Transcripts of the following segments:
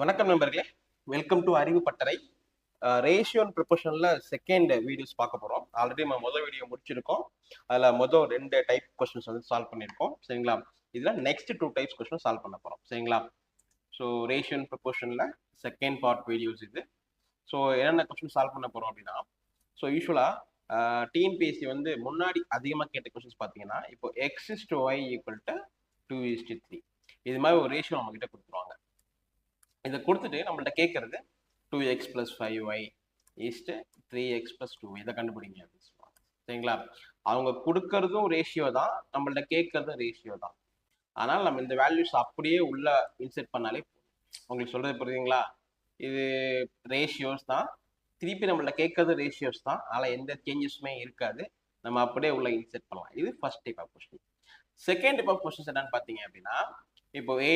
வணக்கம் நண்பர்களே. Welcome to Arivu Pattarai ratio and ப்ரிப்போஷனில் second videos பார்க்க போகிறோம் ஆல்ரெடி நம்ம முதல் வீடியோ முடிச்சிருக்கோம். அதில் மொதல் ரெண்டு டைப் கொஸ்டின்ஸ் வந்து சால்வ் பண்ணியிருக்கோம். சரிங்களா? இதில் next two types question solve பண்ண போகிறோம் சரிங்களா? ஸோ ரேஷியோ அண்ட் ப்ரிப்போஷனில் செகண்ட் பார்ட் வீடியோஸ் இது. ஸோ என்னென்ன கொஸ்டின் சால்வ் பண்ண போகிறோம் அப்படின்னா ஸோ யூஸ்வலாக டிஎன்பிஎஸ்சி வந்து முன்னாடி அதிகமாக கேட்ட கொஸ்டின்ஸ் பார்த்தீங்கன்னா இப்போ x is to y equal to two is to three இது மாதிரி ஒரு ரேஷியோ நம்ம கொடுத்துருவாங்க. இதை கொடுத்துட்டு நம்மள்ட்ட கேட்கறது two x plus five y is to three x plus two இதை கண்டுபிடிங்க. அப்படின்னு சொல்லுவாங்க சரிங்களா? அவங்க கொடுக்கறதும் ரேஷியோ தான் நம்மள்ட்ட கேட்கறதும் ரேஷியோ தான். ஆனால் நம்ம இந்த வேல்யூஸ் அப்படியே உள்ள இன்செர்ட் பண்ணாலே உங்களுக்கு சொல்கிறது புரியுதுங்களா? இது ரேஷியோஸ் தான். திருப்பி நம்மள்ட்ட கேட்கறது ரேஷியோஸ் தான். அதனால் எந்த சேஞ்சஸுமே இருக்காது. நம்ம அப்படியே உள்ள இன்செர்ட் பண்ணலாம். இது first type of question second type of questions என்னன்னு பார்த்தீங்க அப்படின்னா இப்போ a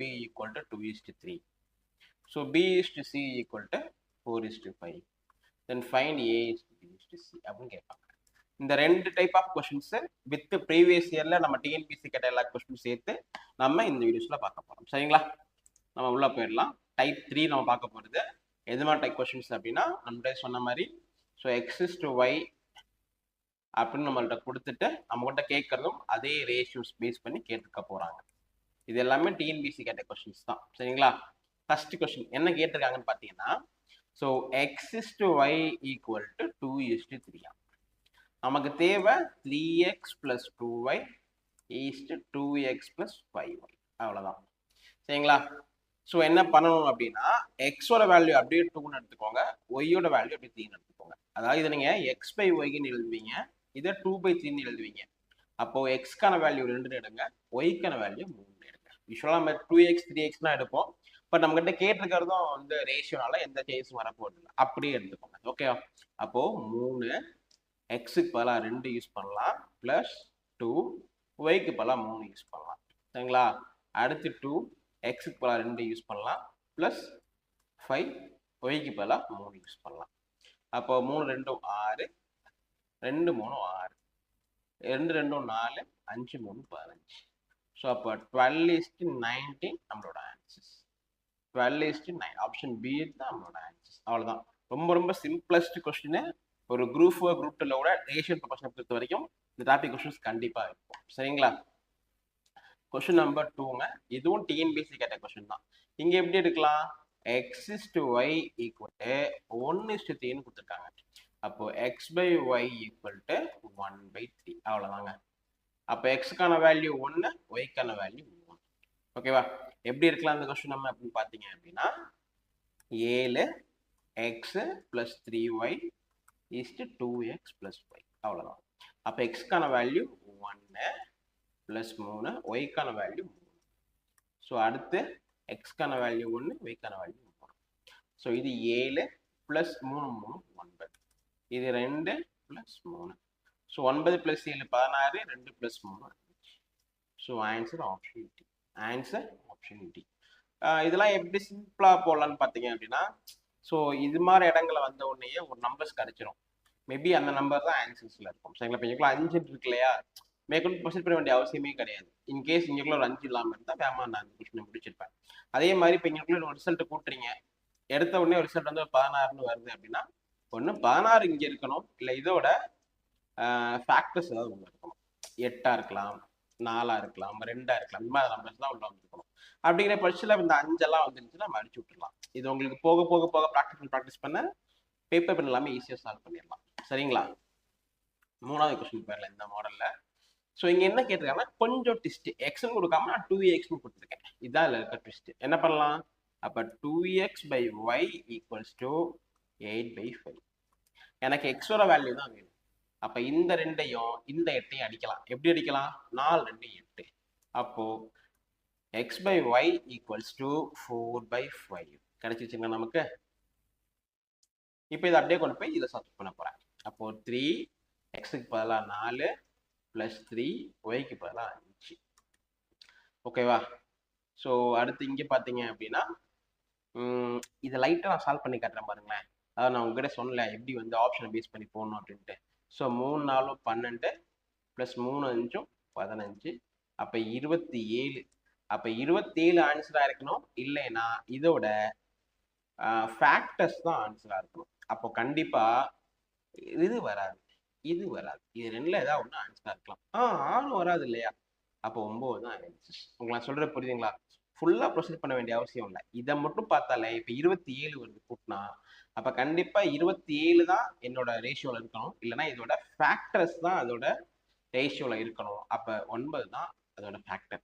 b equal to two is to three So B is to C equal to 4 is to 5. Then find A is to B is to C அப்படின்னு கேட்பாங்க. இந்த ரெண்டு type of questions with previous இயர்ல நம்ம TNPSC கேட்ட எல்லா question சேர்த்து நம்ம இந்த வீடியோஸ்ல பார்க்க போறோம். சரிங்களா? நம்ம உள்ள போயிடலாம். டைப் த்ரீ நம்ம பார்க்க போறது. எது மாதிரி டைப் கொஸ்டின்ஸ் அப்படின்னா நம்மகிட்ட சொன்ன மாதிரி ஸோ எக்ஸஸ் டு ஒய் அப்படின்னு நம்மள்ட்ட கொடுத்துட்டு நம்மகிட்ட கேட்கறதும் அதே ரேஷியோஸ் பேஸ் பண்ணி கேட்டுக்க போறாங்க. இது எல்லாமே டிஎன்பிசி கேட்ட கொஸ்டின்ஸ் தான். சரிங்களா? ஃபர்ஸ்ட் கொஸ்டின் என்ன கேட்டிருக்காங்கன்னு பார்த்தீங்கன்னா so x is to y equal to two is to த்ரீயா நமக்கு தேவை three x plus two y is to two x plus five y அவ்வளோதான் சரிங்களா? ஸோ என்ன பண்ணணும் அப்படின்னா எக்ஸோட வேல்யூ அப்படியே டூன்னு எடுத்துக்கோங்க ஒய்யோட வேல்யூ அப்படியே த்ரீன்னு எடுத்துக்கோங்க. அதாவது இதை நீங்கள் எக்ஸ் பை ஒய்ன்னு எழுதுவீங்க இதை டூ பை த்ரீன்னு எழுதுவீங்க. அப்போது எக்ஸ்க்கான வேல்யூ ரெண்டுன்னு எடுங்க ஒய்க்கான வேல்யூ மூணு எடுங்க. யூஸ்வலாக நம்ம டூ எக்ஸ் த்ரீ எக்ஸ்னால் எடுப்போம். பட் நம்ம கிட்ட கேட்டிருக்கிறதும் வந்து ரேஷியோனால எந்த சேஞ்சஸும் வரப்போகுது இல்லை அப்படியே எடுத்துக்கோங்க. ஓகேவா அப்போ மூணு எக்ஸுக்கு பதிலாக ரெண்டு யூஸ் பண்ணலாம். ப்ளஸ் டூ ஒய்க்கு பதிலாக மூணு யூஸ் பண்ணலாம். சரிங்களா? அடுத்து டூ எக்ஸுக்கு பதிலாக ரெண்டு யூஸ் பண்ணலாம். ப்ளஸ் ஃபைவ் ஒய்க்கு பதிலாக மூணு யூஸ் பண்ணலாம். அப்போ மூணு ரெண்டும் ஆறு ரெண்டு மூணு ஆறு. ரெண்டு ரெண்டும் நாலு அஞ்சு மூணு பதினஞ்சு. ஸோ அப்போ டுவெல் இஸ்ட்டு நைன்டீன் நம்மளோட answers twelve nine option B தான் நம்மளோட ஆன்சர்ஸ் அவ்வளோதான் ரொம்ப ரொம்ப சிம்பிளஸ்ட் கொஸ்டின் ஒரு குரூப் ஃபோர் குரூப் டூல கூட ரேஷியல் பொறுத்த வரைக்கும் இந்த டாபிக் கொஸ்டின்ஸ் கண்டிப்பாக இருக்கும். சரிங்களா? கொஸ்டின் நம்பர் டூங்க இதுவும் டிஎன்பிசி கேட்ட கொஸ்டின் தான். இங்கே எப்படி எடுக்கலாம்? X is to y equal one is to த்ரீன்னு கொடுத்துருக்காங்க. அப்போ x by y equal to one by three அவ்வளோதாங்க அப்போ எக்ஸுக்கான வேல்யூ ஒன்று ஒய்க்கான வேல்யூ ஒன் ஓகேவா எப்படி இருக்கலாம் அந்த கொஸ்டின் நம்ம அப்படின்னு பார்த்தீங்க அப்படின்னா ஏழு x plus three y is to two x plus y அவ்வளோதான் அப்போ எக்ஸ்க்கான வேல்யூ ஒன்று ப்ளஸ் மூணு ஒய்க்கான வேல்யூ மூணு. ஸோ அடுத்து எக்ஸ்க்கான வேல்யூ ஒன்று ஒய்க்கான வேல்யூ மூணு. ஸோ இது ஏழு ப்ளஸ் மூணு மூணு ஒன்பது. இது ரெண்டு ப்ளஸ் மூணு. ஸோ ஒன்பது ப்ளஸ் ஏழு பதினாறு ரெண்டு ப்ளஸ் மூணு. So answer option D answer option D இதெல்லாம் எப்படி சிம்பிளாக போடலான்னு பார்த்தீங்க அப்படின்னா ஸோ இது மாதிரி இடங்களை வந்த உடனேயே ஒரு நம்பர்ஸ் கிடைச்சிரும். மேபி அந்த நம்பர் தான் ஆன்சர்ஸில் இருக்கும். சரிங்களா? இப்போ இங்கேக்குள்ள அஞ்சு இருக்கு இல்லையா? மேற்கொண்டு ப்ரொசீட் பண்ண வேண்டிய அவசியமே கிடையாது. இன்கேஸ் இங்களுக்குள்ள ஒரு அஞ்சு இல்லாமல் இருந்தால் வேமா நான் அந்த கொஸ்டினை முடிச்சிருப்பேன். அதே மாதிரி இப்போ எங்களுக்குள்ள ஒரு ரிசல்ட் கூட்டுறீங்க. எடுத்த உடனே ஒரு ரிசல்ட் வந்து ஒரு பதினாறுன்னு வருது அப்படின்னா ஒன்று பதினாறு இங்கே இருக்கணும். இல்லை இதோட ஃபேக்டர்ஸ் ஏதாவது ஒன்று இருக்கணும். எட்டாக இருக்கலாம். நாலா இருக்கலாம் ரெண்டா இருக்கலாம். இந்த மாதிரி நம்பர்ஸ் தான் உள்ள வந்துருக்கணும். அப்படிங்கிற பட்சத்தில் இந்த அஞ்செல்லாம் வந்துருந்துச்சுன்னா நம்ம அடிச்சு விட்டுருலாம் இது உங்களுக்கு போக போக போக ப்ராக்டிஸ் ப்ராக்டிஸ் பண்ண பேப்பர் பென் எல்லாமே ஈஸியாக சால்வ் பண்ணிடலாம். சரிங்களா? மூணாவது கொஸ்டின் பேரில் இந்த மாடலில் ஸோ இங்கே என்ன கேட்டிருக்காங்கன்னா கொஞ்சம் ட்விஸ்ட் எக்ஸ்னு கொடுக்காம நான் டூ எக்ஸ்னு கொடுத்துருக்கேன். இதான் இதில் இருக்க ட்விஸ்ட் என்ன பண்ணலாம்? அப்போ two x by y equals to eight by five எனக்கு எக்ஸோட வேல்யூ தான் வேணும். அப்போ இந்த ரெண்டையும் இந்த எட்டையும் அடிக்கலாம். எப்படி அடிக்கலாம்? நாலு ரெண்டு எட்டு. அப்போ x by y equals to four by five கிடைச்சிச்சுங்க நமக்கு? இப்போ இதை அப்படியே கொண்டு போய் இதை சப்ஸ்ட் பண்ண போகிறேன் அப்போ த்ரீ எக்ஸுக்கு பதிலாக நாலு ப்ளஸ் த்ரீ ஒய்க்கு பதிலாக அஞ்சு. ஓகேவா ஸோ அடுத்து இங்கே பார்த்தீங்க அப்படின்னா இதை லைட்டாக நான் சால்வ் பண்ணி காட்டுறேன் பாருங்களேன். அதாவது நான் உங்ககிட்ட சொன்னல எப்படி வந்து ஆப்ஷனை பேஸ் பண்ணி போடணும் அப்படின்ட்டு. ஸோ மூணு நாலும் பன்னெண்டு ப்ளஸ் மூணு அஞ்சும் பதினஞ்சு. அப்போ இருபத்தி ஏழு அப்போ இருபத்தேழு ஆன்சராக இருக்கணும். இல்லைன்னா இதோட ஃபேக்டர்ஸ் தான் ஆன்சராக இருக்கணும். அப்போ கண்டிப்பாக இது வராது. இது வராது. இது ரெண்டில் ஏதாவது ஒன்று ஆன்சராக இருக்கலாம். ஆ ஆணும் வராது இல்லையா? அப்போ ஒம்பது தான் ஆன்சர்ஸ் உங்களுக்கு நான் புரியுதுங்களா? ஃபுல்லாக ப்ரொசீட் பண்ண வேண்டிய அவசியம் இல்லை. இதை மட்டும் பார்த்தாலே இப்போ இருபத்தி ஏழு வருது கூட்டினா அப்ப கண்டிப்பா இருபத்தி ஏழு தான் என்னோட ரேஷியோல இருக்கணும். இல்லைன்னா இதோட ஃபேக்டர்ஸ் தான் அதோட ரேஷியோல இருக்கணும். அப்ப ஒன்பது தான் அதோட ஃபேக்டர்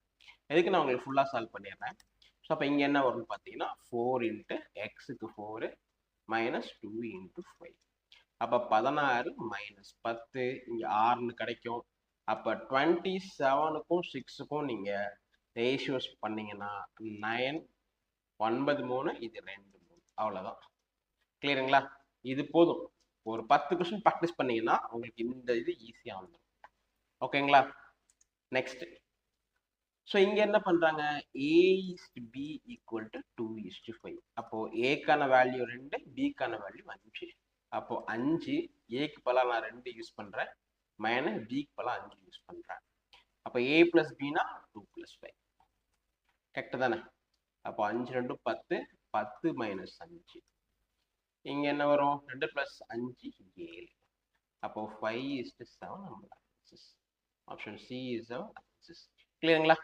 எதுக்கு நான் உங்களுக்கு ஃபுல்லா சால்வ் பண்ணிடுறேன். ஸோ அப்போ இங்கே என்ன வரும்னு பார்த்தீங்கன்னா ஃபோர் இன்ட்டு எக்ஸுக்கு four minus two into five அப்போ பதினாறு மைனஸ் பத்து இங்கே ஆறுன்னு கிடைக்கும். அப்போ டுவெண்ட்டி செவனுக்கும் சிக்ஸுக்கும் நீங்கள் ரேஷியோஸ் பண்ணீங்கன்னா நயன் ஒன்பது மூணு இது ரெண்டு மூணு. அவ்வளோதான் கிளியருங்களா இது போதும். ஒரு பத்து கொஸ்டின் ப்ராக்டிஸ் பண்ணீங்கன்னா உங்களுக்கு இந்த இது ஈஸியாக வந்துடும் ஓகேங்களா நெக்ஸ்ட் ஸோ இங்கே என்ன பண்ணுறாங்க a is to b equal to two is to five அப்போது ஏக்கான வேல்யூ ரெண்டு பிக்கான வேல்யூ அஞ்சு. அப்போது அஞ்சு ஏக்கு பலம் நான் ரெண்டு யூஸ் பண்ணுறேன் மைனஸ் பிக்கு பலம் அஞ்சு யூஸ் பண்ணுறேன் அப்போ ஏ ப்ளஸ் பினா டூ ப்ளஸ் ஃபைவ் கரெக்டு தானே? அப்போ அஞ்சு ரெண்டு பத்து பத்து மைனஸ் அஞ்சு. இங்கே என்ன வரும்? ரெண்டு ப்ளஸ் அஞ்சு ஏழு. அப்போ ஃபைவ் இஸ்டு செவன் நம்மளோட ஆப்ஷன் சி இஸ் செவன் கிளியருங்களா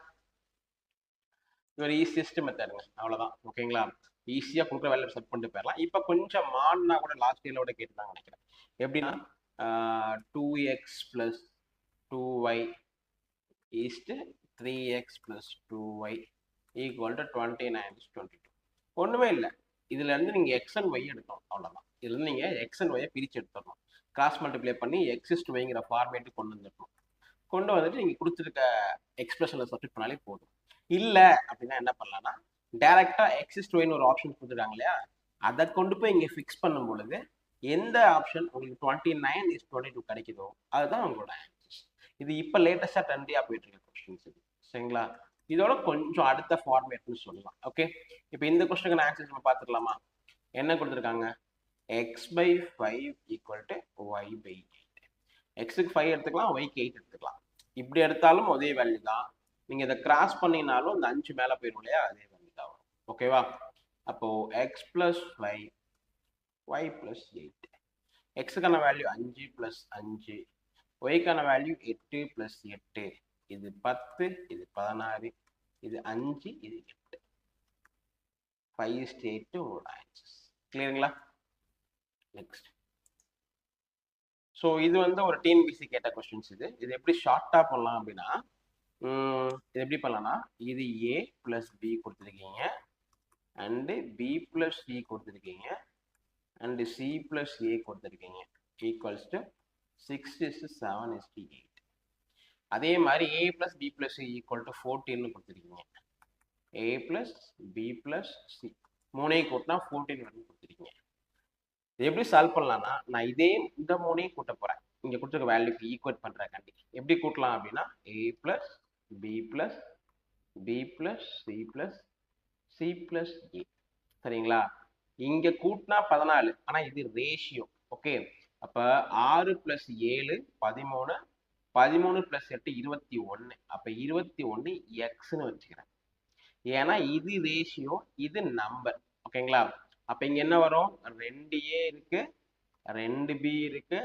இது ஒரு ஈஸியஸ்ட் மெத்தடுங்க அவ்வளோதான் ஓகேங்களா ஈஸியாக கொடுக்குற வேலை செட் பண்ணிட்டு போயிடலாம். இப்போ கொஞ்சம் மாடினா கூட லாஸ்ட் இயரில் கூட கேட்டுதான் நினைக்கிறேன். எப்படின்னா two x plus two y is to three x plus two y equal to twenty nine twenty two ஒன்றுமே இல்லை. இதுல இருந்து நீங்கள் எக்ஸ் அண்ட் ஒய் எடுக்கணும் அவ்வளவுதான். இதுல இருந்து நீங்கள் எக்ஸ் அண்ட் ஒய்யை பிரித்து எடுத்துடணும். கிராஸ் மல்டிப்ளை பண்ணி எக்ஸிஸ்ட் ஒய்ங்கிற ஃபார்மேட்டு கொண்டு வந்துடணும். கொண்டு வந்துட்டு நீங்கள் கொடுத்துருக்க எக்ஸ்பிரஷனில் சப்ஸ்டிட் பண்ணாலே போதும். இல்லை அப்படின்னா என்ன பண்ணலாம்னா டைரக்டா எக்ஸிஸ்ட் ஒய்னு ஒரு ஆப்ஷன் கொடுத்துருக்காங்க இல்லையா? அதை கொண்டு போய் இங்கே ஃபிக்ஸ் பண்ணும் பொழுது எந்த ஆப்ஷன் உங்களுக்கு twenty nine is twenty two கிடைக்குதோ அதுதான் உங்களோட ஆன்சர்ஸ் இது இப்போ லேட்டஸ்டாக ட்ரெண்டியாக போயிட்டு இருக்க கொஸ்டின்ஸ் சரிங்களா? இதோட கொஞ்சம் அடுத்த ஃபார்மேட்னு சொல்லலாம். ஓகே இப்போ இந்த கொஸ்டினுக்கு ஆன்சர் நம்ம பார்த்துக்கலாமா? என்ன கொடுத்துருக்காங்க? X by five equal to y by eight எக்ஸுக்கு ஃபைவ் எடுத்துக்கலாம் ஒய்க்கு எயிட் எடுத்துக்கலாம். இப்படி எடுத்தாலும் அதே வேல்யூ தான். நீங்கள் இதை கிராஸ் பண்ணினாலும் இந்த அஞ்சு மேலே போயிடும் இல்லையா? அதே வேல்யூ தான் வரும். ஓகேவா அப்போது x plus five y plus eight எக்ஸுக்கான value அஞ்சு ப்ளஸ் அஞ்சு. ஒய்க்கான வேல்யூ எட்டு ப்ளஸ் எட்டு. இது பத்து இது பதினாறு இது அஞ்சு இது எட்டு. ஃபைவ் ஸ்டேட்டு ஓட ஆன்சர்ஸ் கிளியருங்களா நெக்ஸ்ட் ஸோ இது வந்து ஒரு டிஎன்பிசி கேட்ட கொஸ்டின்ஸ் இது. இது எப்படி ஷார்ட்டாக பண்ணலாம் அப்படின்னா இது எப்படி பண்ணலாம்னா இது ஏ ப்ளஸ் பி கொடுத்துருக்கீங்க. அண்டு பி ப்ளஸ் சி கொடுத்துருக்கீங்க. அண்டு சி ப்ளஸ் ஏ கொடுத்துருக்கீங்க. Equals to six is seven is to eight அதே மாதிரி a plus b plus c equal to ஃபோர்டீன்னு கொடுத்துருக்கீங்க a plus b plus c மூணையும் கூட்டினா ஃபோர்டீன் வரைக்கும் கொடுத்துருக்கீங்க இது எப்படி சால்வ் பண்ணலாம்னா நான் இதே இந்த மூணையும் கூட்ட போகிறேன் இங்கே கொடுத்துருக்க வேல்யூக்கு ஈக்குவேட் பண்ணுறக்காண்டி கண்டி எப்படி கூட்டலாம் அப்படின்னா a plus b plus b plus c plus c plus a சரிங்களா? இங்கே கூட்டினா பதினாலு ஆனால் இது ரேஷியோ ஓகே அப்போ ஆறு பிளஸ் ஏழு பதிமூணு பதிமூணு பிளஸ் எட்டு இருபத்தி ஒன்னு அப்ப இருபத்தி ஒன்னு எக்ஸ்னு வச்சுக்கிறேன். ஏன்னா இது ரேஷியோ இது நம்பர் ஓகேங்களா அப்ப இங்க என்ன வரும்? ரெண்டு ஏ இருக்கு ரெண்டு பி இருக்கு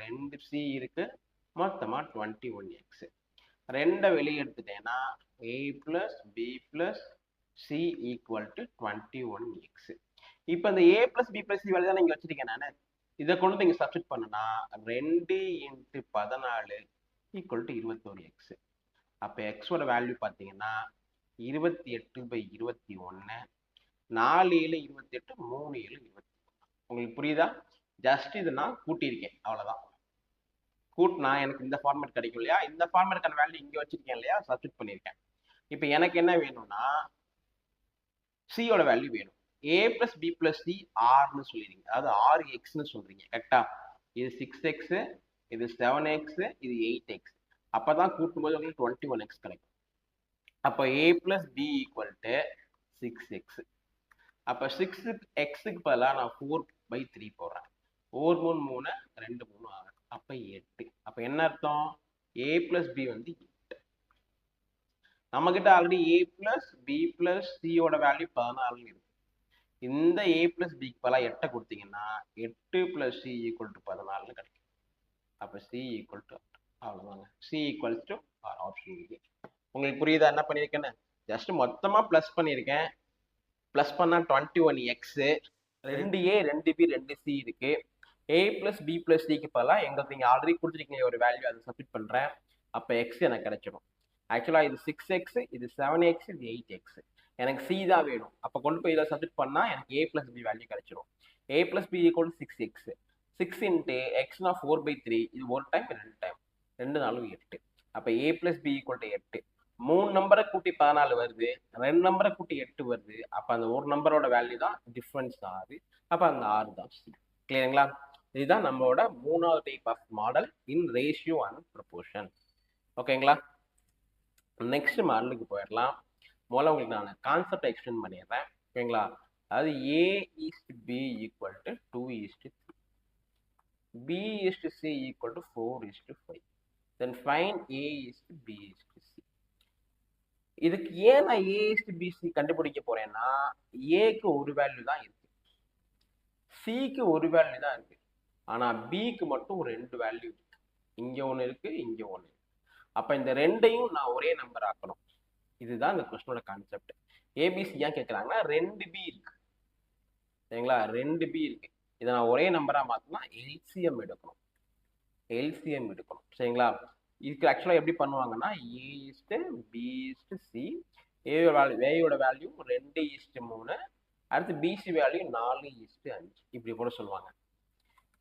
ரெண்டு சி இருக்கு. மொத்தமா டுவெண்ட்டி ஒன் எக்ஸ் ரெண்டை வெளியே எடுத்துட்டேன்னா a plus b plus c equal to twenty one x இப்போ இந்த a plus b plus c வேலை தான் இங்கே வச்சிருக்கேன் நான். இதை கொண்டு வந்து இங்க சப்ஸ்டிட் பண்ணுனா ரெண்டு இன்ட்டு பதினாலு ஈக்குவல் டு இருபத்தோரு எக்ஸ் அப்போ எக்ஸோட வேல்யூ பார்த்தீங்கன்னா இருபத்தி எட்டு பை இருபத்தி ஒன்று நாலு ஏழு இருபத்தி எட்டு மூணு ஏழு இருபத்தி உங்களுக்கு புரியுதா? ஜஸ்ட் இது நான் கூட்டியிருக்கேன். அவ்வளோதான் கூட்டினா எனக்கு இந்த ஃபார்மேட் கிடைக்கும் இல்லையா? இந்த ஃபார்மேட்டுக்கான வேல்யூ இங்கே வச்சிருக்கேன் இல்லையா? சப்ஸ்டிட் பண்ணியிருக்கேன். இப்போ எனக்கு என்ன வேணும்னா சியோட வேல்யூ வேணும். A plus b plus c ஆர்னு சொல்லிடுங்க அதாவது ஆறு எக்ஸ்னு சொல்றீங்க. கரெக்டா இது சிக்ஸ் எக்ஸு இது செவன் எக்ஸ் இது எயிட் எக்ஸ் அப்பதான் கூட்டும்போது உங்களுக்கு டுவெண்ட்டி ஒன் எக்ஸ் கிடைக்கும். அப்போ a plus b equal to six x அப்போ சிக்ஸ் எக்ஸுக்கு பதிலாக நான் ஃபோர் பை த்ரீ போடுறேன். ஃபோர் மூணு மூணு ரெண்டு மூணு ஆறு. அப்போ எட்டு. அப்போ என்ன அர்த்தம்? ஏ பிளஸ் பி வந்து எட்டு நம்மக்கிட்ட already A plus B plus சியோட வேல்யூ பதினாலுன்னு இருக்கு. இந்த ஏ பிளஸ் பிக்கு பதிலாக எட்டை கொடுத்தீங்கன்னா எட்டு பிளஸ் சி ஈக்குவல் டு பதினாலுன்னு கிடைக்கும். அப்போ சி ஈக்குவல் டு அவ்வளோதாங்க சி ஈக்குவல்ஸ் டு ஆப்ஷன் இருக்கு உங்களுக்கு புரியுதா என்ன பண்ணியிருக்கேன்னு ஜஸ்ட் மொத்தமாக ப்ளஸ் பண்ணியிருக்கேன் ப்ளஸ் பண்ணால் டுவெண்ட்டி ஒன் எக்ஸு ரெண்டு ஏ ரெண்டு பி ரெண்டு சி இருக்கு. ஏ ப்ளஸ் பி பிளஸ் சிக்கு பதிலாக எங்களுக்கு நீங்கள் ஆல்ரெடி கொடுத்துருக்கீங்க ஒரு வேல்யூ அதை சப்மிட் பண்ணுறேன் அப்போ எக்ஸ் எனக்கு கிடைச்சிடும். ஆக்சுவலாக இது சிக்ஸ் எக்ஸ் இது செவன் எக்ஸ் இது எயிட் எக்ஸ் எனக்கு சி தான் வேணும். அப்போ கொண்டு போய் இதை சப்மிட் பண்ணால் எனக்கு ஏ ப்ளஸ் பி வேல்யூ கிடைச்சிடும் a plus b equal six x six into எக்ஸ்னா four by three இது ஒரு டைம் ரெண்டு டைம் ரெண்டு நாளும் எட்டு. அப்போ a plus b equal to எட்டு. மூணு நம்பரை கூட்டி பதினாலு வருது. ரெண்டு நம்பரை கூட்டி எட்டு வருது. அப்போ அந்த ஒரு நம்பரோட வேல்யூ தான் டிஃப்ரென்ஸ் ஆறு அப்போ அந்த ஆறு தான். கிளியருங்களா இதுதான் நம்மளோட மூணாவது type of model in ratio and proportion ஓகேங்களா நெக்ஸ்ட் மாடலுக்கு போயிடலாம். முதல்ல உங்களுக்கு நான் கான்செப்ட் எக்ஸ்பிளைன் பண்ணிடுறேன். ஓகேங்களா அதாவது a is to b equal to two is to three b is to c equal to four Then five then five to B is to c இதுக்கு ஏன் நான் ஏ இஸ் டு பிசி கண்டுபிடிக்க போறேன்னா ஏக்கு ஒரு வேல்யூ தான் இருக்கு. சிக்கு ஒரு வேல்யூ தான் இருக்கு. ஆனா பிக்கு மட்டும் ஒரு ரெண்டு வேல்யூ இருக்கு. இங்க ஒன்று இருக்கு இங்க ஒன்று இருக்கு. அப்ப இந்த ரெண்டையும் நான் ஒரே நம்பர் ஆக்கணும். இதுதான் இந்த கொஸ்டினோட கான்செப்ட் ஏபிசி ஏன் கேட்குறாங்கன்னா ரெண்டு பி இருக்கு. சரிங்களா? ரெண்டு பி இருக்கு. இதை நான் ஒரே நம்பரா மாத்தினா எல்சிஎம் எடுக்கணும். எல்சிஎம் எடுக்கணும். சரிங்களா? இதுக்கு ஆக்சுவலாக எப்படி பண்ணுவாங்கன்னா a is to b c ஏயோட value ஏயோட வேல்யூ ரெண்டு ஈஸ்ட்டு மூணு. அடுத்து பிசி வேல்யூ நாலு ஈஸ்ட்டு அஞ்சு. இப்படி கூட சொல்லுவாங்க.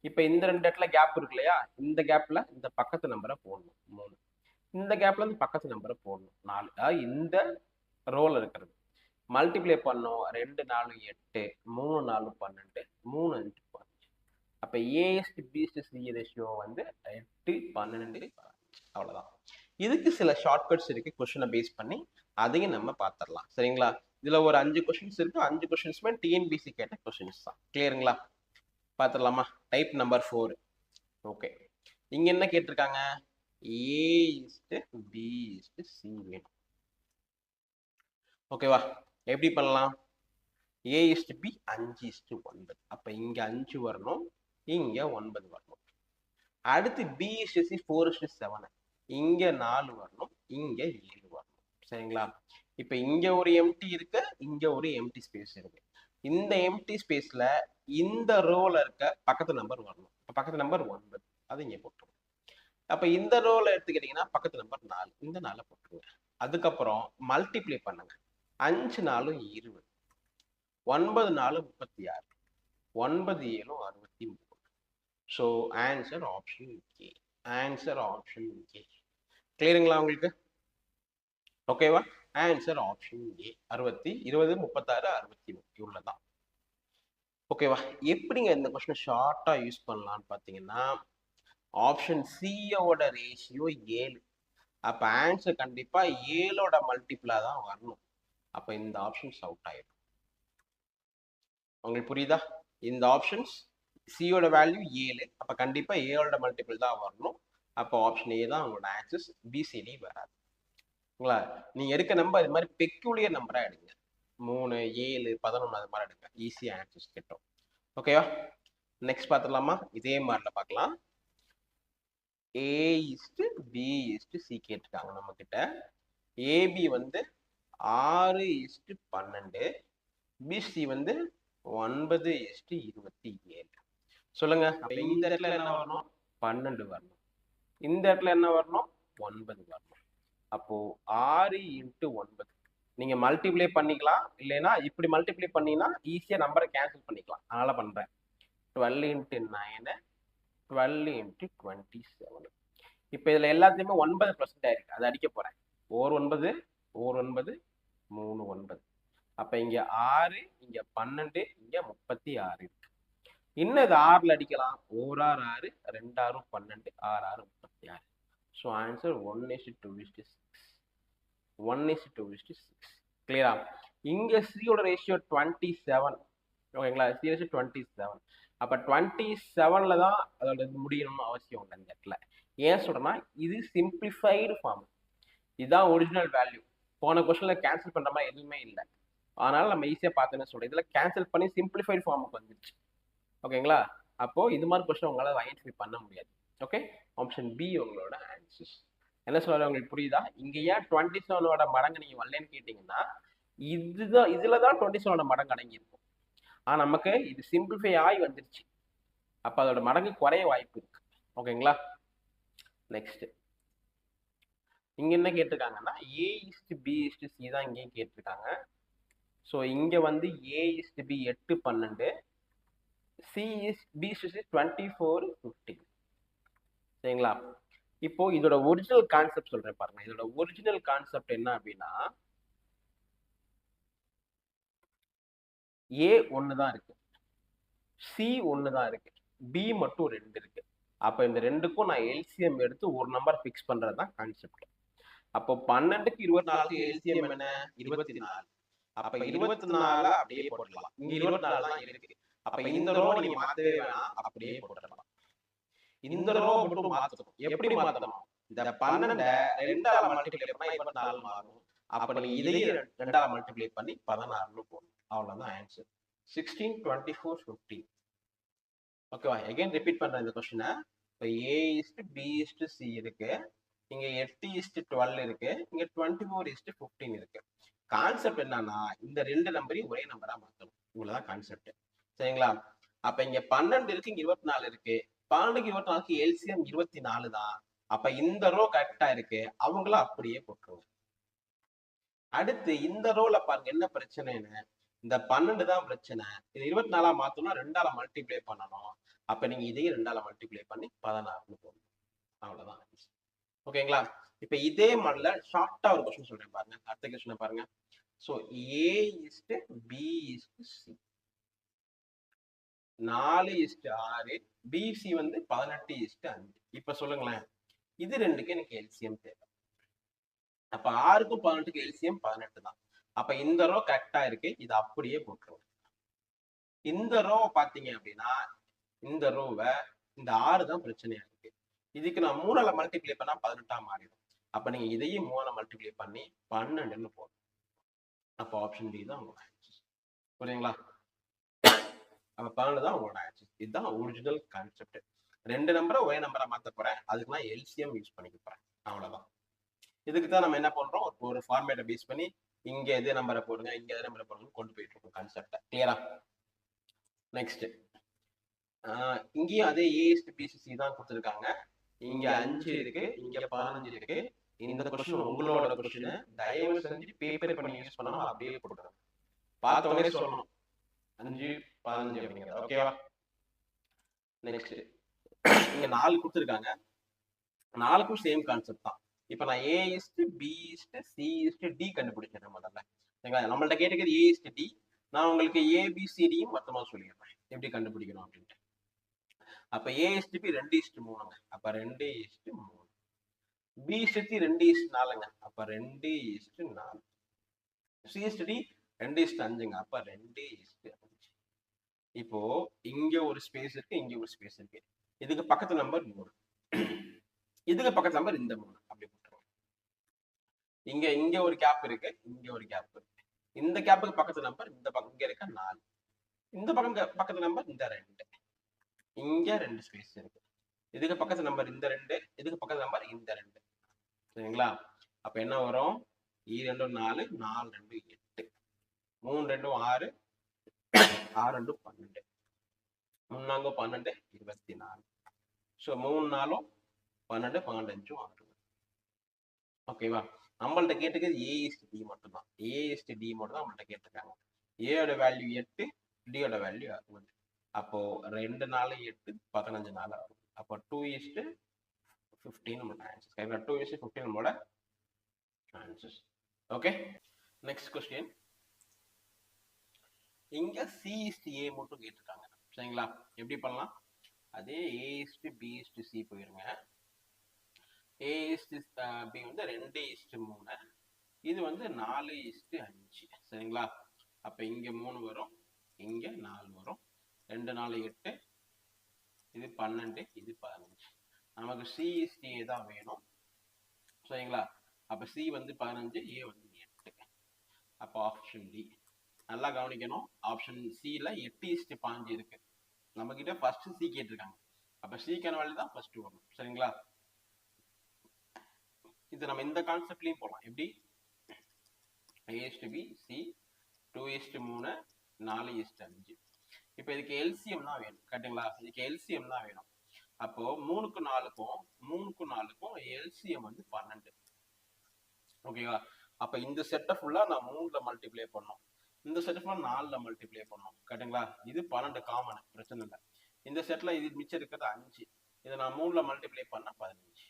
இப்போ இந்த ரெண்டு இடத்துல கேப் இருக்கு இல்லையா? இந்த கேப்பில் இந்த பக்கத்து நம்பரை போடணும். மூணு. இந்த கேப்ல இருந்து பக்கத்து நம்பரை போடணும். நாலு. அதாவது இந்த ரோல் இருக்கிறது. மல்டிப்ளை பண்ணோம். ரெண்டு நாலு எட்டு. மூணு நாலு பன்னெண்டு. மூணு அஞ்சு பதினஞ்சு. அப்போ ஏஎஸ்டி பிஎஸ்டி சி ரேஷியோ வந்து எட்டு பன்னெண்டு அவ்வளோதான் இதுக்கு சில ஷார்ட்கட்ஸ் இருக்கு. கொஸ்டினை பேஸ் பண்ணி அதையும் நம்ம பார்த்துடலாம் சரிங்களா? இதுல ஒரு அஞ்சு கொஸ்டின்ஸ் இருக்கு. அஞ்சு கொஸ்டின்ஸுமே டிஎன்பிசி கேட்ட கொஷின்ஸ் தான். கிளியருங்களா பார்த்துடலாமா டைப் நம்பர் ஃபோர் ஓகே இங்க என்ன கேட்டிருக்காங்க? ஏ இஸ்டு பி சி வேணும். ஓகேவா எப்படி பண்ணலாம்? ஏ இஸ்டு பி அஞ்சு இஸ்டு ஒன்பது. அப்போ இங்க அஞ்சு வரணும் இங்க ஒன்பது வரணும். அடுத்து b is to c four is to seven இங்க நாலு வரணும் இங்க ஏழு வரணும். சரிங்களா? இப்போ இங்க ஒரு எம்டி இருக்கு இங்க ஒரு எம்டி ஸ்பேஸ் இருக்கு. இந்த எம்டி ஸ்பேஸ்ல இந்த ரோல இருக்க பக்கத்து நம்பர் வரணும். இப்போ பக்கத்து நம்பர் ஒன்பது. அது இங்க போட்டுருவோம் அப்ப இந்த ரோல எடுத்துக்கிட்டீங்கன்னா பக்கத்து நம்பர் நாலு. இந்த நாளை போட்டுருங்க. அதுக்கப்புறம் மல்டிப்ளை பண்ணுங்க. அஞ்சு நாலும் இருபது. ஒன்பது நாலு முப்பத்தி ஆறு ஒன்பது ஏழும் அறுபத்தி மூணு. So answer option K answer option K கிளியருங்களா உங்களுக்கு? ஓகேவா ஆன்சர் ஆப்ஷன் ஏ அறுபத்தி இருபது முப்பத்தாறு அறுபத்தி மூணு. இவ்வளோதான் ஓகேவா எப்படிங்க இந்த கொஸ்டின் ஷார்ட்டா யூஸ் பண்ணலாம்னு பார்த்தீங்கன்னா ஆப்ஷன் சியோட ரேஷியோ ஏழு. அப்போ ஆன்சர் கண்டிப்பா ஏழோட மல்டிப்ளா தான் வரணும். அப்போ இந்த ஆப்ஷன்ஸ் அவுட் ஆயிடும். உங்களுக்கு புரியுதா? இந்த ஆப்ஷன்ஸ் சியோட வேல்யூ ஏழு. அப்போ கண்டிப்பா ஏழோட மல்டிபிள் தான் வரணும். அப்போ ஆப்ஷன் ஏ தான் உங்களோட ஆக்சஸ் பிசிடி வராது. ங்களா நீங்க எடுக்க நம்பர் இது மாதிரி பெக்குலியர் நம்பரா எடுங்க. மூணு ஏழு பதினொன்று அது மாதிரி எடுங்க. ஈஸியாக ஆன்சர்ஸ் கிட்டும் ஓகேவா நெக்ஸ்ட் பார்த்துடலாமா? இதே மாதிரில பார்க்கலாம். A is to b is to c கேட்டிருக்காங்க நம்ம கிட்ட ஏபி வந்து ஆறு இஸ்டு பன்னெண்டு பிசி வந்து ஒன்பது இஸ்டு இருபத்தி ஏழு. சொல்லுங்க இந்த இடத்துல என்ன வரணும்? பன்னெண்டு வரணும். இந்த இடத்துல என்ன வரணும்? ஒன்பது வரணும். அப்போ ஆறு இன்ட்டு ஒன்பது. நீங்க மல்டிப்ளை பண்ணிக்கலாம். இல்லைன்னா இப்படி மல்டிப்ளை பண்ணீங்கன்னா ஈஸியா நம்பரை கேன்சல் பண்ணிக்கலாம். அதனால பண்றேன். Twelve into nine twelve into twenty seven இப்போ இதில் எல்லாத்தையுமே ஒன்பது பர்சன்ட் ஆயிருக்கு. அதை அடிக்க போகிறேன் ஓர் ஒன்பது ஓர் ஒன்பது மூணு ஒன்பது. அப்போ இங்கே ஆறு இங்கே பன்னெண்டு இங்கே முப்பத்தி ஆறு இருக்கு. இன்னும் இது ஆறில் அடிக்கலாம். ஓர் ஆறு ஆறு ரெண்டாறு பன்னெண்டு ஆறு ஆறு முப்பத்தி ஆறு. So answer one is two is six one is two is six கிளியரா இங்கே சியோட ரேஷியோ டுவெண்ட்டி செவன் ஓகேங்களா? சி ரேஷியோ டுவெண்ட்டி செவன் அப்போ டுவெண்ட்டி செவனில் தான் அதோட இது முடியணும்னு அவசியம் இல்லை இந்த இடத்துல. ஏன் சொல்கிறேன்னா இது சிம்பிளிஃபைடு ஃபார்ம் இதுதான் ஒரிஜினல் வேல்யூ போன கொஸ்டின்ல கேன்சல் பண்ற மாதிரி எதுவுமே இல்லை. அதனால நம்ம ஈஸியா பார்த்தோன்னு சொல்றோம் இதுல கேன்சல் பண்ணி சிம்பிளிஃபைட் ஃபார்முக்கு வந்துருச்சு. ஓகேங்களா? அப்போ இது மாதிரி கொஸ்டின் உங்களால் ஐடென்டிஃபை பண்ண முடியாது. ஓகே? ஆப்ஷன் பி உங்களோட ஆன்சர்ஸ் என்ன சொல்ற உங்களுக்கு புரியுதா? இங்க ஏன் டுவெண்ட்டி செவனோட மடங்கு நீங்க வரலன்னு கேட்டீங்கன்னா இதுதான் இதுல தான் டுவெண்ட்டி செவனோட மடங்கு அடங்கியிருக்கும். ஆனா நமக்கு இது சிம்பிளிஃபை ஆகி வந்துருச்சு. அப்போ அதோட மடங்கு குறைய வாய்ப்பு இருக்கு. ஓகேங்களா? நெக்ஸ்ட் இங்க என்ன கேட்டிருக்காங்கன்னா ஏ இஸ்ட் பி இஸ்ட் சி தான் இங்கேயும் கேட்டிருக்காங்க. ஸோ இங்க வந்து ஏ இஸ்ட் பி எட்டு பன்னெண்டு c is b is to twenty four fifteen சரிங்களா? இப்போ இதோட ஒரிஜினல் கான்செப்ட் சொல்றேன் பாருங்க. இதோட ஒரிஜினல் கான்செப்ட் என்ன அப்படின்னா ஏ ஒன்று தான் இருக்கு. சி ஒன்று தான் இருக்கு. பி மட்டும் ரெண்டு இருக்கு. அப்போ இந்த ரெண்டுக்கும் நான் எல்சிஎம் எடுத்து ஒரு நம்பர் ஃபிக்ஸ் பண்ணுறது தான் கான்செப்ட் அப்போ பன்னெண்டுக்கு இருபத்தி நாலுக்கு எல்சிஎம் என்ன? இருபத்தி நாலு. அப்ப இருபத்தி நாலு அப்படியே போடலாம் இங்க இருபத்தி நாலு தான் இருக்கு. அப்ப இந்த ரோ நீங்க மாத்தவே வேணாம். அப்படியே போட்டுடலாம். இந்த ரோ மட்டும் மாத்தணும். எப்படி மாத்தணும்? இந்த பன்னெண்ட ரெண்டால மல்டிப்ளை பண்ணா இருபத்தி நாலு மாறும். அப்ப நீங்க இதையே ரெண்டால மல்டிப்ளை பண்ணி பதினாறுன்னு போடணும். அவ்வளவுதான் answer sixteen twenty four fifteen ஓகேவா எகைன் ரிப்பீட் பண்றேன் இந்த கொஸ்டினை இப்போ a is to b is to c இருக்கு. இங்க எட்டு இஸ்ட் டுவெல் இருக்கு. இங்க twenty four is to fifteen இருக்கு. கான்செப்ட் என்னன்னா இந்த ரெண்டு நம்பரையும் ஒரே நம்பரா மாத்தணும். இவ்வளவுதான் கான்செப்ட் சரிங்களா? அப்ப இங்க பன்னெண்டு இருக்கு இங்க இருபத்தி நாலு இருக்கு. பன்னெண்டுக்கு இருபத்தி நாலுக்கு எல்சிஎம் இருபத்தி நாலு தான். அப்ப இந்த ரோ கரெக்டா இருக்கு. அவங்கள அப்படியே போட்டுருவோம் அடுத்து இந்த ரோல பாருங்க என்ன பிரச்சனைன்னு. இந்த பன்னெண்டு தான் பிரச்சனை. இது இருபத்தி நாலா மாத்தணும் ரெண்டால மல்டிப்ளை பண்ணணும். அப்ப நீங்க இதையும் ரெண்டால மல்டிப்ளை பண்ணி பதினாறுன்னு போடணும். அவ்வளவுதான். ஓகேங்களா? இப்ப இதே மாதிரில ஷார்ட்டா ஒரு கொஸ்டின் சொல்றேன் பாருங்க. அடுத்த கொஸ்டின் பாருங்க. So a is to b is to c நாலு இஸ்டு ஆறு பிசி வந்து பதினெட்டு இஸ்டு அஞ்சு. இப்ப சொல்லுங்களேன். இது ரெண்டுக்கு எனக்கு எல்சிஎம் தேவை. அப்ப ஆறுக்கும் பதினெட்டுக்கு எல்சிஎம் பதினெட்டு தான். அப்ப இந்த ரோ கரெக்டா இருக்கு. இது அப்படியே போட்டுருவோம் இந்த ரோ பாத்தீங்க அப்படின்னா இந்த ரோவை இந்த ஆறு தான் பிரச்சனையா இருக்கு. இதுக்கு நான் மூணால மல்டிப்ளை பண்ணா பதினெட்டா மாறிடும். அப்ப நீங்க இதையும் மூணால மல்டிப்ளை பண்ணி பன்னெண்டுன்னு போடும் அப்ப ஆப்ஷன் பி தான் உங்களோட ஆன்சர் புரியுங்களா? அப்ப பன்னெண்டு தான் உங்களோட ஆன்சர் இதுதான் ஒரிஜினல் கான்செப்ட் ரெண்டு நம்பரை ஒரே நம்பரா மாத்த போறேன். அதுக்கு நான் எல்சிஎம் யூஸ் பண்ணிக்க போறேன். அவ்வளவுதான். இதுக்கு தான் நம்ம என்ன பண்றோம்? ஒரு- ஒரு ஃபார்மேட்டை பேஸ் பண்ணி இங்க எது நம்பரை போடுங்க இங்க எது நம்பரை போடுங்க கொண்டு போயிட்டு இருக்கோம் கான்செப்டை கிளியரா நெக்ஸ்ட் இங்கேயும் அதே ஏஎஸ்டி பிசிசி தான் கொடுத்துருக்காங்க. இங்க அஞ்சு இருக்கு இங்க பதினஞ்சு இருக்கு. இந்த கொஸ்டின் உங்களோட கொஸ்டின் தயவு செஞ்சு பேப்பர் பண்ணி யூஸ் பண்ணாம அப்படியே போட்டுருங்க பார்த்தவொடனே சொல்லணும். அஞ்சு பதினஞ்சு அப்படிங்கிறது. ஓகேவா நெக்ஸ்ட் இங்க நாலு கொடுத்துருக்காங்க நாலுக்கும் சேம் கான்செப்ட் தான். இப்போ நான் A is to B is to C is to D கண்டுபிடிச்சிடுறேன் முதல்ல. சரிங்களா? நம்மள்ட்ட கேட்டுக்கிறது ஏ இஸ்ட் டி நான் உங்களுக்கு ஏபிசிடியும் மொத்தமாக சொல்லிடுறேன். எப்படி கண்டுபிடிக்கணும் அப்படின்ட்டு அப்போ ஏ இஸ்டு பி ரெண்டு இஸ்டு மூணுங்க. அப்போ ரெண்டு இஸ்டு மூணு. பி இஸ்டு ரெண்டு இஸ்டு நாலுங்க. அப்போ ரெண்டு இஸ்டு நாலு. சி இஸ்டு டி ரெண்டு இஸ்டு அஞ்சுங்க. அப்போ ரெண்டு இஸ்டு அஞ்சு. இப்போ இங்க ஒரு ஸ்பேஸ் இருக்கு இங்க ஒரு ஸ்பேஸ் இருக்கு. இதுக்கு பக்கத்து நம்பர் மூணு. இதுக்கு பக்கத்து நம்பர் இந்த மூணு. அப்படி போட்டுருவோம் இங்க இங்க ஒரு கேப் இருக்கு இங்க ஒரு கேப் இருக்கு. இந்த கேப்புக்கு பக்கத்து நம்பர் இந்த பக்கம் இங்க இருக்க நாலு. இந்த பக்கம் பக்கத்து நம்பர் இந்த ரெண்டு. இங்க ரெண்டு ஸ்பேஸ் இருக்கு. இதுக்கு பக்கத்து நம்பர் இந்த ரெண்டு இதுக்கு பக்கத்து நம்பர் இந்த ரெண்டு. சரிங்களா? அப்ப என்ன வரும்? E ஈ ரெண்டும் நாலு நாலு ரெண்டு எட்டு. மூணு ரெண்டும் ஆறு ஆறு ரெண்டும் பன்னெண்டு. மூணாங்க பன்னெண்டு இருபத்தி நாலு. ஸோ மூணு நாளும் பன்னெண்டு பன்னெண்டு அஞ்சும் ஆறு ஓகேவா நம்மள்ட்ட கேட்டுக்கிறது ஏஎஸ்டி டி மட்டும்தான். ஏஎஸ்டி டி மட்டும் தான் நம்மள்ட்ட கேட்டிருக்காங்க. ஏயோட வேல்யூ எட்டு டியோட வேல்யூ அறுபது. அப்போ ரெண்டு நாலு எட்டு பதினஞ்சு நாள் ஆகும். அப்போ டூ இஸ்ட்டு ஃபிஃப்டீன் நம்மளோட ஆன்சர்ஸ் கரெக்டாக டூ இஸ்ட்டு ஃபிஃப்டீன் நம்மளோட ஆன்சர்ஸ் ஓகே நெக்ஸ்ட் கொஸ்டின் இங்கே சி இஸ்டி ஏ மட்டும் கேட்டிருக்காங்க. சரிங்களா? எப்படி பண்ணலாம்? அதே A is to B is to C போயிருங்க. ஏ இஸ்டு பி வந்து ரெண்டு இஸ்டு மூணு. இது வந்து நாலு இஸ்டு அஞ்சு. சரிங்களா? அப்போ இங்கே மூணு வரும் இங்கே நாலு வரும். ரெண்டு நாலு எட்டு இது பன்னெண்டு இது பதினஞ்சு. நமக்கு சி தான் வேணும். சரிங்களா? அப்ப சி வந்து பதினஞ்சு ஏ வந்து எட்டு. அப்போ ஆப்ஷன் டி நல்லா கவனிக்கணும். ஆப்ஷன் சியில் எட்டு இஸ்ட் பாஞ்சு இருக்கு. நம்ம கிட்ட ஃபர்ஸ்ட் சி கேட்டிருக்காங்க. அப்போ சிக்கான வேல்யூ தான் ஃபர்ஸ்ட் வரணும் சரிங்களா? இது நம்ம இந்த கான்செப்ட்லயும் போகலாம் எப்படி? A is to B C to is to மூணு நாலு இஸ்ட் அஞ்சு. இப்போ இதுக்கு எல்சிஎம் தான் வேணும் கரெக்டுங்களா இதுக்கு எல்சியம் தான் வேணும். அப்போ மூணுக்கு நாலுக்கும் மூணுக்கு நாலுக்கும் எல்சிஎம் வந்து பன்னெண்டு. ஓகேவா அப்ப இந்த செட்டை ஃபுல்லா நான் மூணுல மல்டிப்ளை பண்ணோம் இந்த செட்டை ஃபுல்லா நாலுல மல்டிப்ளை பண்ணோம் கரெக்டுங்களா இது பன்னெண்டு காமன் பிரச்சனை இல்லை. இந்த செட்ல இது மிச்சம் இருக்கிறது அஞ்சு. இதை நான் மூணுல மல்டிப்ளை பண்ணா பதினஞ்சு.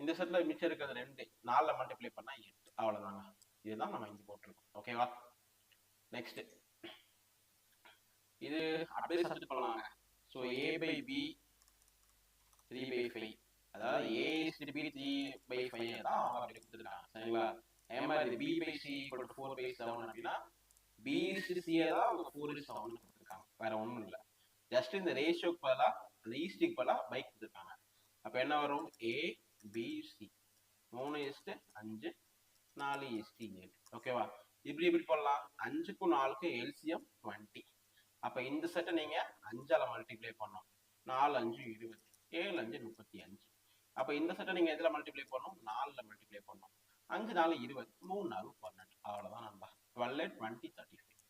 இந்த செட்ல மிச்சம் இருக்கிறது ரெண்டு. நாலுல மல்டிப்ளை பண்ணா எட்டு. அவ்வளவுதாங்க. இதுதான் நம்ம இங்க போட்டிருக்கோம். ஓகேவா நெக்ஸ்ட் இது அப்படியே சப்ஸ்ட் பண்ணலாங்க. So A by B three by five அதாவது A is B three by five தான் அவங்க அப்படி கொடுத்துருக்காங்க. சரிங்களா? அதே மாதிரி B by C equal to four by seven அப்படின்னா பி இஸ் சியை தான் அவங்க ஃபோர் இஸ் செவன் கொடுத்துருக்காங்க. வேற ஒன்றும் இல்லை. ஜஸ்ட் இந்த ரேஷியோக்கு பதிலாக அந்த ஈஸ்டிக்கு பதிலாக பைக் கொடுத்துருக்காங்க. அப்போ என்ன வரும்? ஏ பி சி மூணு இஸ்ட்டு அஞ்சு நாலு இஸ்டி ஏழு ஓகேவா இப்படி இப்படி போடலாம். அஞ்சுக்கும் நாலுக்கும் எல்சிஎம் டுவெண்ட்டி அப்போ இந்த செட்டை நீங்கள் அஞ்சால மல்டிப்ளை பண்ணோம் நாலு அஞ்சு இருபது. ஏழு அஞ்சு முப்பத்தி அஞ்சு. அப்போ இந்த செட்டை நீங்கள் எதில் மல்டிப்ளை பண்ணணும்? நாலில் மல்டிப்ளை பண்ணும் அஞ்சு நாலு இருபது. மூணு நாலு பன்னெண்டு அவ்வளோதான் நண்பா டுவெல் டுவெண்ட்டி தேர்ட்டி ஃபைவ்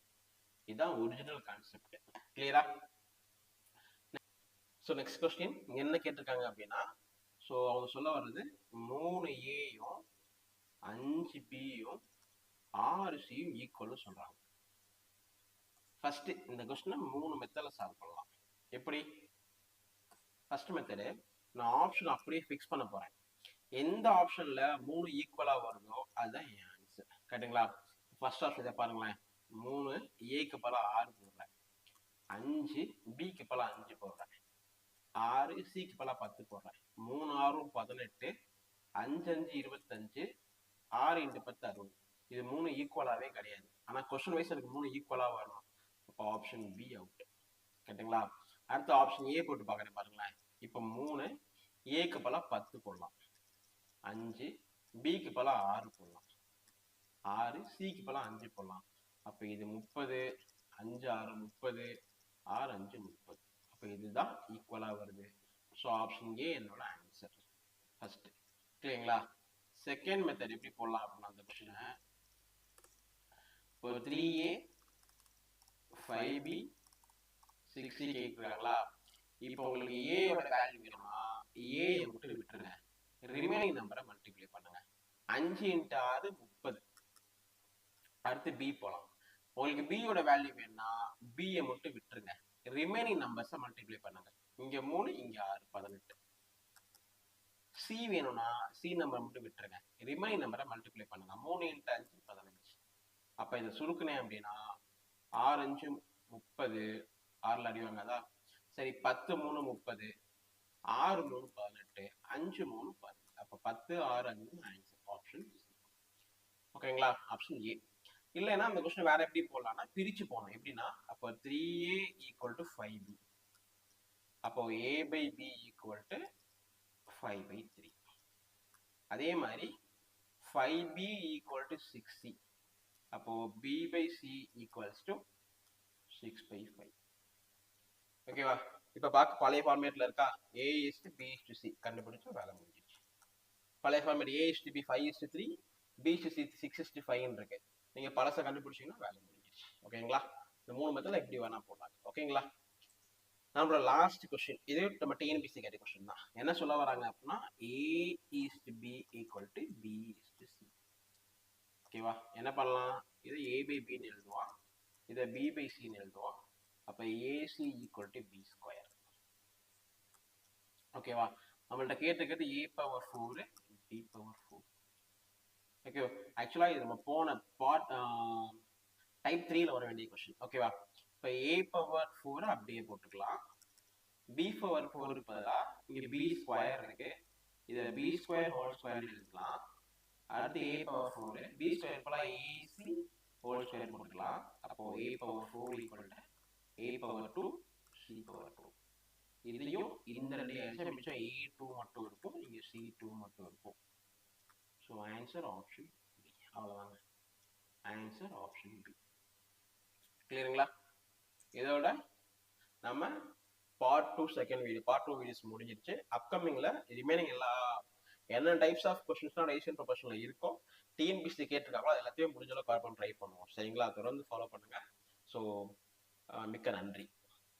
இதுதான் ஒரிஜினல் கான்செப்ட் கிளியரா ஸோ நெக்ஸ்ட் கொஸ்டின் என்ன கேட்டிருக்காங்க அப்படின்னா ஸோ அவங்க சொல்ல வர்றது மூணு ஏயும் அஞ்சு பியும் ஆறு சியும் ஈக்குவல்னு சொல்றாங்க. ஃபர்ஸ்ட் இந்த கொஸ்டினை மூணு மெத்தடில் சால்வ் பண்ணலாம். எப்படி? ஃபர்ஸ்ட் மெத்தடு நான் ஆப்ஷன் அப்படியே ஃபிக்ஸ் பண்ண போறேன். எந்த ஆப்ஷன்ல மூணு ஈக்குவலா வருதோ அதுதான் என் ஆன்சர் கரெக்டுங்களா ஃபர்ஸ்ட் ஆப்ஷன் இதை பாருங்களேன். மூணு ஏக்கு பல ஆறு போடுறேன். அஞ்சு பிக்கு பல அஞ்சு போடுறேன். ஆறு சிக்கு பல பத்து போடுறேன். மூணு ஆறும் பதினெட்டு அஞ்சு அஞ்சு இருபத்தஞ்சு ஆறு இன்ட்டு பத்து அறுபது. இது மூணு ஈக்குவலாவே கிடையாது. ஆனா கொஸ்டின் வைஸ் எனக்கு மூணு ஈக்குவலாக வரணும். அப்போ ஆப்ஷன் பி அவுட் கரெக்டுங்களா? அடுத்த ஆப்ஷன் ஏ போட்டு பார்க்குறேன் பாருங்களேன். இப்போ மூணு ஏக்கு பல பத்து போடலாம். அஞ்சு பிக்கு பல ஆறு போடலாம். ஆறு சிக்கு பல அஞ்சு போடலாம். அப்போ இது முப்பது அஞ்சு ஆறு முப்பது ஆறு அஞ்சு முப்பது. அப்போ இதுதான் ஈக்குவலாக வருது. ஸோ ஆப்ஷன் ஏ என்னோட ஆன்சர் ஃபர்ஸ்ட் சரிங்களா செகண்ட் மெத்தட் எப்படி போடலாம் அப்படின்னா அந்த கொஸ்டினை ஒரு three A five B six C கேட்குறாங்களா? இப்போ உங்களுக்கு ஏயோட வேல்யூ வேணுமா ஏயை மட்டும் விட்டுருங்க. ரிமைனிங் நம்பரை மல்டிப்ளை பண்ணுங்க. அஞ்சு இன்ட்டு ஆறு முப்பது. அடுத்து பி போகலாம் உங்களுக்கு பியோட வேல்யூ வேணும்னா பியை மட்டும் விட்டுருங்க. ரிமைனிங் நம்பர்ஸை மல்டிப்ளை பண்ணுங்க. இங்க மூணு இங்க ஆறு பதினெட்டு. சி வேணும்னா சி நம்பர் மட்டும் விட்டுருங்க. ரிமைனிங் நம்பரை மல்டிப்ளை பண்ணுங்க. மூணு இன்ட்டு அஞ்சு பதினஞ்சு. அப்போ இதை சுருக்குனேன் அப்படின்னா ஆறு அஞ்சு முப்பது ஆறுல அடிவாங்க அதான் சரி பத்து மூணு முப்பது ஆறு மூணு பதினெட்டு அஞ்சு மூணு பதினெட்டு. அப்ப பத்து ஆறு அஞ்சு ஆன்சர் ஆப்ஷன் ஓகேங்களா? ஆப்ஷன் ஏ இல்லைன்னா அந்த கொஸ்டின் வேற எப்படி போடலாம்னா பிரிச்சு போகணும் எப்படின்னா அப்போ three A equal to five B அப்போ A by B equal to five by three அதே மாதிரி five B equal to six C அப்போ B by C equals to six by five ஓகேவா இப்போ பார்க்க பழைய ஃபார்மேட்ல இருக்கா A is to B is to C கண்டுபிடிச்சு வேலை முடிஞ்சிச்சு பழைய format A is to B five is to three B is to C six is to ஃபைவ்னு இருக்கு நீங்க பழசை கண்டுபிடிச்சீங்கன்னா வேலை முடிஞ்சிச்சு ஓகேங்களா இந்த மூணு மெத்தட்ல எப்படி வேணா போடலாம் ஓகேங்களா நம்மளோட லாஸ்ட் கொஸ்டின் இதே நம்ம டிஎன்பிசி கேட்ட கொஸ்டின் தான் என்ன சொல்ல வராங்க அப்படின்னா A is to B equal to B ஓகேவா என்ன பண்ணலாம்? இது ஏ பை பின்னு எழுதுவான் இதை பி பை சின்னு எழுதுவான் அப்ப AC equal to B square ஓகேவா நம்மள்ட்ட கேட்டுக்கிறது A power four B power four okay ஆக்சுவலாக இது நம்ம போன பார்ட் டைப் த்ரீல வர வேண்டிய கொஸ்டின் ஓகேவா இப்போ ஏ பவர் ஃபோர் அப்படியே போட்டுக்கலாம். பி பவர் ஃபோர் இருப்பதா இங்கே பி ஸ்கொயர் இருக்கு. இதை பி ஸ்கொயர் ஹோல் ஸ்கொயர் எழுதலாம். அடுத்து A power four B square பதிலாக ஏசி ஹோல் ஸ்கொயர் போட்டுக்கலாம். அப்போ A power four equal A power two C power two இதுலையும் இந்த ரெண்டு ஆன்சர் மிச்சம் ஏ டூ மட்டும் இருக்கும். இங்கே சி டூ மட்டும் இருக்கும். ஸோ ஆன்சர் ஆப்ஷன் பி அவ்வளோதாங்க ஆன்சர் ஆப்ஷன் பி கிளியருங்களா இதோட நம்ம part two second video part two videos முடிஞ்சிருச்சு. அப்கமிங்கில் ரிமைனிங் எல்லா என்ன டைப்ஸ் ஆஃப் கொஸ்டின்ஸ்லாம் ரேஷியன் ப்ரொஃபஷனில் இருக்கும் டிஎன்பிசி கேட்டிருக்காங்களோ எல்லாத்தையும் முடிஞ்ச அளவுக்கு கவர் பண்ண ட்ரை பண்ணுவோம். சரிங்களா? தொடர்ந்து ஃபாலோ பண்ணுங்க. ஸோ மிக்க நன்றி.